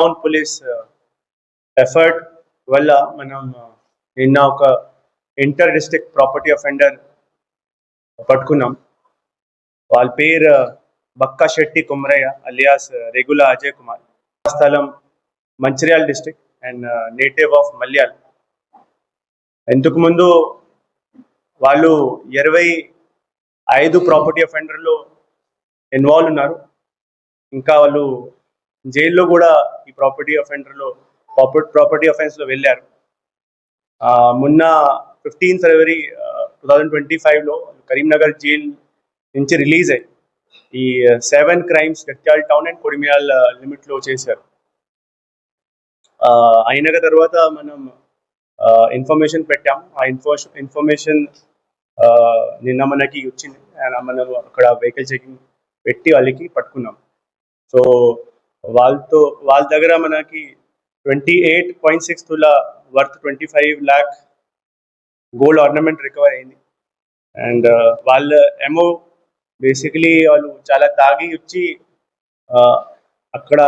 Police effort వల్ల మనం నిన్న ఒక ఇంటర్ డిస్ట్రిక్ట్ ప్రాపర్టీ అఫెండర్ పట్టుకున్నాం. వాళ్ళ పేరు బక్కా శెట్టి కుమరయ్య అలియాస్ రెగుల అజయ్ కుమార్. స్థలం Mancherial district and native of Malyal. ఇంతకు ముందు వాళ్ళు ఇరవై ఐదు ప్రాపర్టీ అఫెండర్లో ఇన్వాల్వ్ ఉన్నారు. ఇంకా వాళ్ళు జైల్లో కూడా ఈ ప్రాపర్టీ అఫెండర్లో ప్రాపర్టీ అఫెన్స్లో వెళ్ళారు. మొన్న fifteen February two thousand twenty ఫైవ్లో కరీంనగర్ జైల్ నుంచి రిలీజ్ అయ్యి ఈ seven crimes Jagtial town and Kodimial లిమిట్లో చేశారు. ఆ, అయిన తర్వాత మనం ఇన్ఫర్మేషన్ పెట్టాం. ఆ ఇన్ఫర్మేషన్ ఇన్ఫర్మేషన్ నిన్న మనకి వచ్చింది. మనం అక్కడ వెహికల్ చెకింగ్ పెట్టి వాళ్ళకి పట్టుకున్నాం. సో వాళ్ళతో వాళ్ళ దగ్గర మనకి ట్వంటీ ఎయిట్ పాయింట్ సిక్స్ తులా worth twenty five lakh gold ornament recover అయింది అండ్ uh, వాళ్ళ ఎమో బేసికలీ వాళ్ళు చాలా తాగి వచ్చి అక్కడ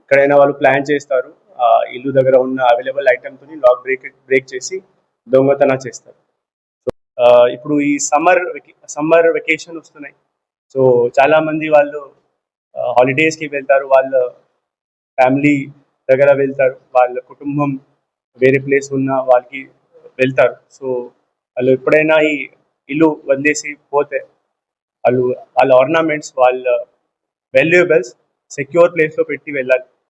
ఎక్కడైనా వాళ్ళు ప్లాన్ చేస్తారు ఆ ఇల్లు దగ్గర ఉన్న అవైలబుల్ ఐటమ్తో లాక్ బ్రేక్ బ్రేక్ చేసి దొంగతన చేస్తారు. సో ఇప్పుడు ఈ సమ్మర్ సమ్మర్ వెకేషన్ వస్తున్నాయి. సో చాలా మంది వాళ్ళు హాలిడేస్కి వెళ్తారు వాళ్ళ ఫ్యామిలీ దగ్గర వెళ్తారు వాళ్ళ కుటుంబం వేరే ప్లేస్ ఉన్న వాళ్ళకి వెళ్తారు. సో వాళ్ళు ఎప్పుడైనా ఈ ఇల్లు వదిలేసి పోతే వాళ్ళు వాళ్ళ ఆర్నమెంట్స్ వాళ్ళ వాల్యుయబుల్స్ సెక్యూర్ ప్లేస్లో పెట్టి వెళ్ళాలి.